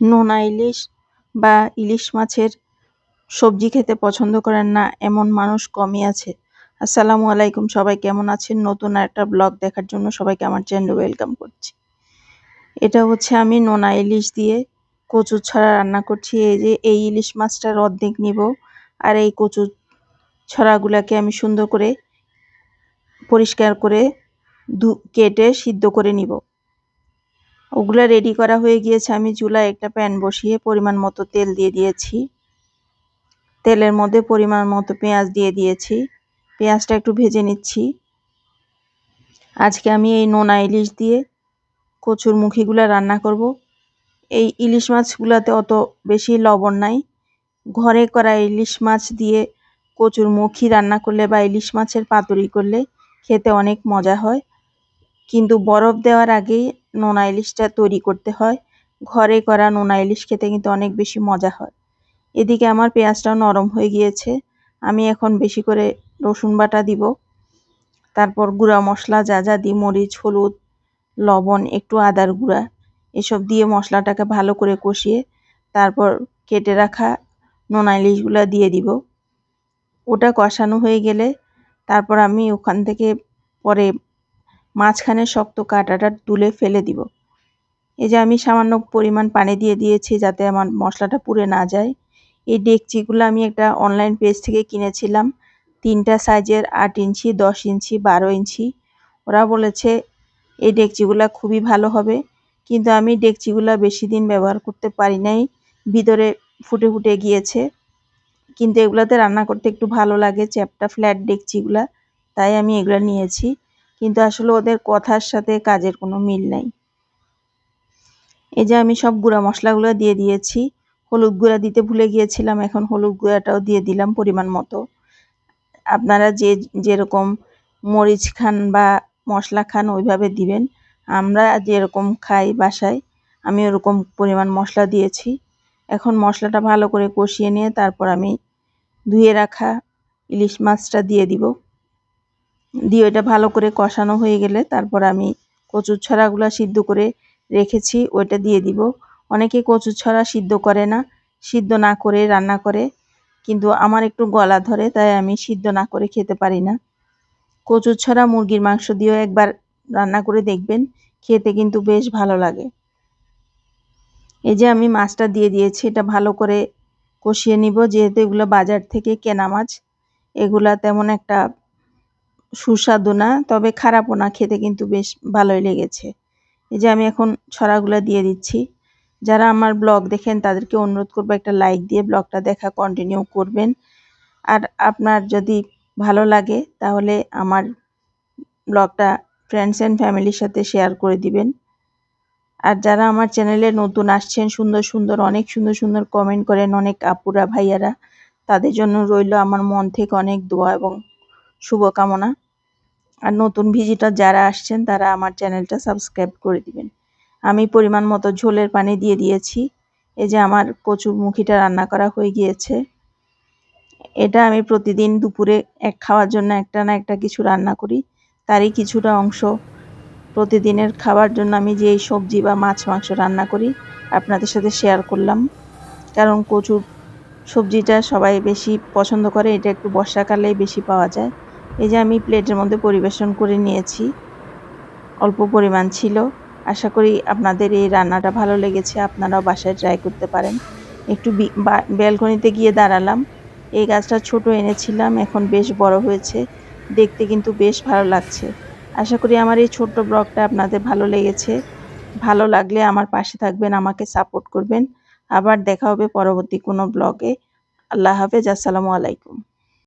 নোনা ইলিশ বা ইলিশ মাছের সবজি খেতে পছন্দ করেন না, এমন মানুষ কমই আছে। আসসালামু আলাইকুম, সবাই কেমন আছেন? নতুন একটা ব্লগ দেখার জন্য সবাইকে আমার চ্যানেলে ওয়েলকাম করছি। এটা হচ্ছে আমি নোনা ইলিশ দিয়ে কচুর ছড়া রান্না করছি। এই যে, এই ইলিশ মাছটার অর্ধেক নিব আর এই কচুর ছড়াগুলোকে আমি সুন্দর করে পরিষ্কার করে ধু কেটে সিদ্ধ করে নিব। ওগুলো রেডি করা হয়ে গিয়েছে। আমি চুলায় একটা প্যান বসিয়ে পরিমাণ মতো তেল দিয়ে দিয়েছি। তেলের মধ্যে পরিমাণ মতো পেঁয়াজ দিয়ে দিয়েছি। পেঁয়াজটা একটু ভেজে নিচ্ছি। আজকে আমি এই নোনা ইলিশ দিয়ে কচুর মুখিগুলো রান্না করব। এই ইলিশ মাছগুলোতে অত বেশি লবণ নাই। ঘরে করা ইলিশ মাছ দিয়ে কচুর মুখি রান্না করলে বা ইলিশ মাছের পাতুরি করলে খেতে অনেক মজা হয়। কিন্তু বরফ দেওয়ার আগেই নোনা ইলিশটা তৈরি করতে হয়। ঘরে করা নোনা ইলিশ খেতে কিন্তু অনেক বেশি মজা হয়। এদিকে আমার পেঁয়াজটাও নরম হয়ে গিয়েছে। আমি এখন বেশি করে রসুন বাটা দিব। তারপর গুঁড়া মশলা যা যা দিই, মরিচ, হলুদ, লবণ, একটু আদার গুঁড়া, এসব দিয়ে মশলাটাকে ভালো করে কষিয়ে তারপর কেটে রাখা নোনা ইলিশগুলো দিয়ে দিব। ওটা কষানো হয়ে গেলে তারপর আমি ওখান থেকে পরে মাঝখানে শক্ত কাঁটাটা তুলে ফেলে দিব। এই যে আমি সামান্য পরিমাণ পানি দিয়ে দিয়েছি যাতে আমার মশলাটা পুড়ে না যায়। এই ডেকচিগুলো আমি একটা অনলাইন পেজ থেকে কিনেছিলাম। তিনটা সাইজের আট ইঞ্চি, দশ ইঞ্চি, বারো ইঞ্চি। ওরা বলেছে, এই ডেকচিগুলো খুবই ভালো হবে। কিন্তু আমি ডেকচিগুলো বেশি দিন ব্যবহার করতে পারি নাই। ভিতরে ফুটে ফুটে গিয়েছে। কিন্তু এগুলাতে রান্না করতে একটু ভালো লাগে, চ্যাপটা ফ্ল্যাট ডেকচিগুলা। তাই আমি এগুলো নিয়েছি। কিন্তু আসলে ওদের কথার সাথে কাজের কোনো মিল নাই। এই যে আমি সব গুঁড়া মশলাগুলো দিয়ে দিয়েছি, হলুদ গুঁড়া দিতে ভুলে গিয়েছিলাম, এখন হলুদ গুঁড়াটাও দিয়ে দিলাম পরিমাণ মতো। আপনারা যে যেরকম মরিচ খান বা মশলা খান ওইভাবে দিবেন। আমরা যেরকম খাই বাসায়, আমি ওরকম পরিমাণ মশলা দিয়েছি। এখন মশলাটা ভালো করে কষিয়ে নিয়ে তারপর আমি ধুয়ে রাখা ইলিশ মাছটা দিয়ে দিব। দিয়ে ওইটা ভালো করে কষানো হয়ে গেলে তারপর আমি কচুর ছড়াগুলো সিদ্ধ করে রেখেছি, ওইটা দিয়ে দিব। অনেকে কচুর ছড়া সিদ্ধ করে না, সিদ্ধ না করে রান্না করে, কিন্তু আমার একটু গলা ধরে, তাই আমি সিদ্ধ না করে খেতে পারি না। কচুর ছড়া মুরগির মাংস দিয়েও একবার রান্না করে দেখবেন, খেতে কিন্তু বেশ ভালো লাগে। এই যে আমি মাছটা দিয়ে দিয়েছি, এটা ভালো করে কষিয়ে নিব, যেহেতু এগুলো বাজার থেকে কেনা মাছ, এগুলা তেমন একটা সুস্বাদু না, তবে খারাপও না, খেতে কিন্তু বেশ ভালোই লেগেছে। এই যে আমি এখন ছড়াগুলো দিয়ে দিচ্ছি। যারা আমার ব্লগ দেখেন, তাদেরকে অনুরোধ করব একটা লাইক দিয়ে ব্লগটা দেখা কন্টিনিউ করবেন। আর আপনার যদি ভালো লাগে, তাহলে আমার ব্লগটা ফ্রেন্ডস অ্যান্ড ফ্যামিলির সাথে শেয়ার করে দিবেন। আর যারা আমার চ্যানেলে নতুন আসছেন, সুন্দর সুন্দর, অনেক সুন্দর সুন্দর কমেন্ট করেন অনেক আপুরা, ভাইয়ারা, তাদের জন্য রইল আমার মন থেকে অনেক দোয়া এবং শুভকামনা। আর নতুন ভিজিটার যারা আসছেন, তারা আমার চ্যানেলটা সাবস্ক্রাইব করে দিবেন। আমি পরিমাণ মতো ঝোলের পানি দিয়ে দিয়েছি। এই যে আমার কচুর মুখিটা রান্না করা হয়ে গিয়েছে। এটা আমি প্রতিদিন দুপুরে এক খাওয়ার জন্য একটা না একটা কিছু রান্না করি। তারই কিছুটা অংশ প্রতিদিনের খাবার জন্য আমি যে সবজি বা মাছ মাংস রান্না করি, আপনাদের সাথে শেয়ার করলাম। কারণ কচুর সবজিটা সবাই বেশি পছন্দ করে, এটা একটু বর্ষাকালেই বেশি পাওয়া যায়। এই যে আমি প্লেটের মধ্যে পরিবেশন করে নিয়েছি। অল্প পরিমাণ ছিল। আশা করি আপনাদের এই রান্নাটা ভালো লেগেছে। আপনারাও বাসায় ট্রাই করতে পারেন। একটু ব্যালকনিতে গিয়ে দাঁড়ালাম। এই গাছটা ছোট এনেছিলাম। এখন বেশ বড় হয়েছে। দেখতে কিন্তু বেশ ভালো লাগছে। আশা করি আমার এই ছোট্ট ব্লগটা আপনাদের ভালো লেগেছে। ভালো লাগলে আমার পাশে থাকবেন, আমাকে সাপোর্ট করবেন। আবার দেখা হবে পরবর্তী কোনো ব্লগে। আল্লাহ হাফেজ। আসসালামু আলাইকুম।